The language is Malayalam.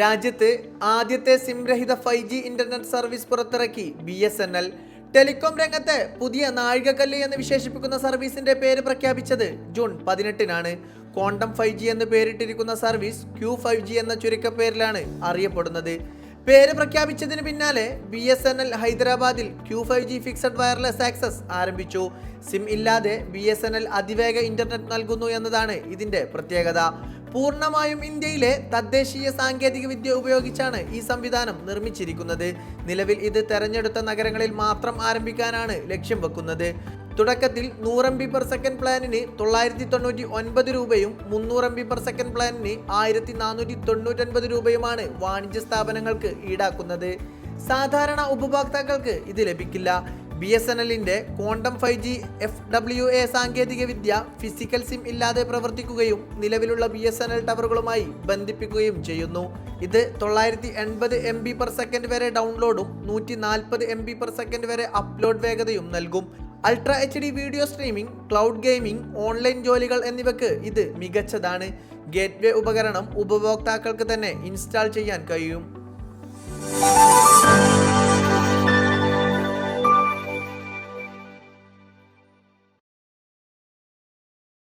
രാജ്യത്ത് ആദ്യത്തെ സിംരഹിത ഫൈവ് ജി ഇന്റർനെറ്റ് സർവീസ് പുറത്തിറക്കി. B S N L telecom രംഗത്തെ പുതിയ നാഴികക്കല്ല് എന്ന് വിശേഷിപ്പിക്കുന്ന സർവീസിന്റെ പേര് പ്രഖ്യാപിച്ചത് ജൂൺ പതിനെട്ടിനാണ്. ക്വാണ്ടം ഫൈവ് ജി എന്ന് പേരിട്ടിരിക്കുന്ന സർവീസ് ക്യൂ ഫൈവ് ജി എന്ന ചുരുക്കപ്പേരിലാണ് അറിയപ്പെടുന്നത്. പേര് പ്രഖ്യാപിച്ചതിന് പിന്നാലെ ബി എസ് എൻ എൽ ഹൈദരാബാദിൽ Q five G fixed wireless access ആരംഭിച്ചു. സിം ഇല്ലാതെ ബി എസ് എൻ എൽ അതിവേഗ ഇന്റർനെറ്റ് നൽകുന്നു എന്നതാണ് ഇതിന്റെ പ്രത്യേകത. പൂർണമായും ഇന്ത്യയിലെ തദ്ദേശീയ സാങ്കേതിക വിദ്യ ഉപയോഗിച്ചാണ് ഈ സംവിധാനം നിർമ്മിച്ചിരിക്കുന്നത്. നിലവിൽ ഇത് തെരഞ്ഞെടുത്ത നഗരങ്ങളിൽ മാത്രം ആരംഭിക്കാനാണ് ലക്ഷ്യം വെക്കുന്നത്. തുടക്കത്തിൽ നൂറ് എം ബി പെർ സെക്കൻഡ് പ്ലാനിന് തൊള്ളായിരത്തി തൊണ്ണൂറ്റി ഒൻപത് രൂപയും മുന്നൂറ് എം ബി പെർ സെക്കൻഡ് പ്ലാനിന് ആയിരത്തി നാനൂറ്റി തൊണ്ണൂറ്റൊൻപത് രൂപയുമാണ് വാണിജ്യ സ്ഥാപനങ്ങൾക്ക് ഈടാക്കുന്നത്. സാധാരണ ഉപഭോക്താക്കൾക്ക് ഇത് ലഭിക്കില്ല. ബി എസ് എൻ എല്ലിന്റെ quantum five G F W A സാങ്കേതികവിദ്യ ഫിസിക്കൽ സിം ഇല്ലാതെ പ്രവർത്തിക്കുകയും നിലവിലുള്ള ബി എസ് എൻ എൽ ടവറുകളുമായി ബന്ധിപ്പിക്കുകയും ചെയ്യുന്നു. ഇത് തൊള്ളായിരത്തി എൺപത് എം ബി പെർ സെക്കൻഡ് വരെ ഡൗൺലോഡും നൂറ്റി നാൽപ്പത് എം ബി പെർ സെക്കൻഡ് വരെ അപ്ലോഡ് വേഗതയും നൽകും. Ultra H D video streaming cloud gaming online ജോലികൾ എന്നിവയ്ക്ക് ഇത് മികച്ചതാണ്. ഗേറ്റ്വേ ഉപകരണം ഉപഭോക്താക്കൾക്ക് തന്നെ ഇൻസ്റ്റാൾ ചെയ്യാൻ കഴിയും.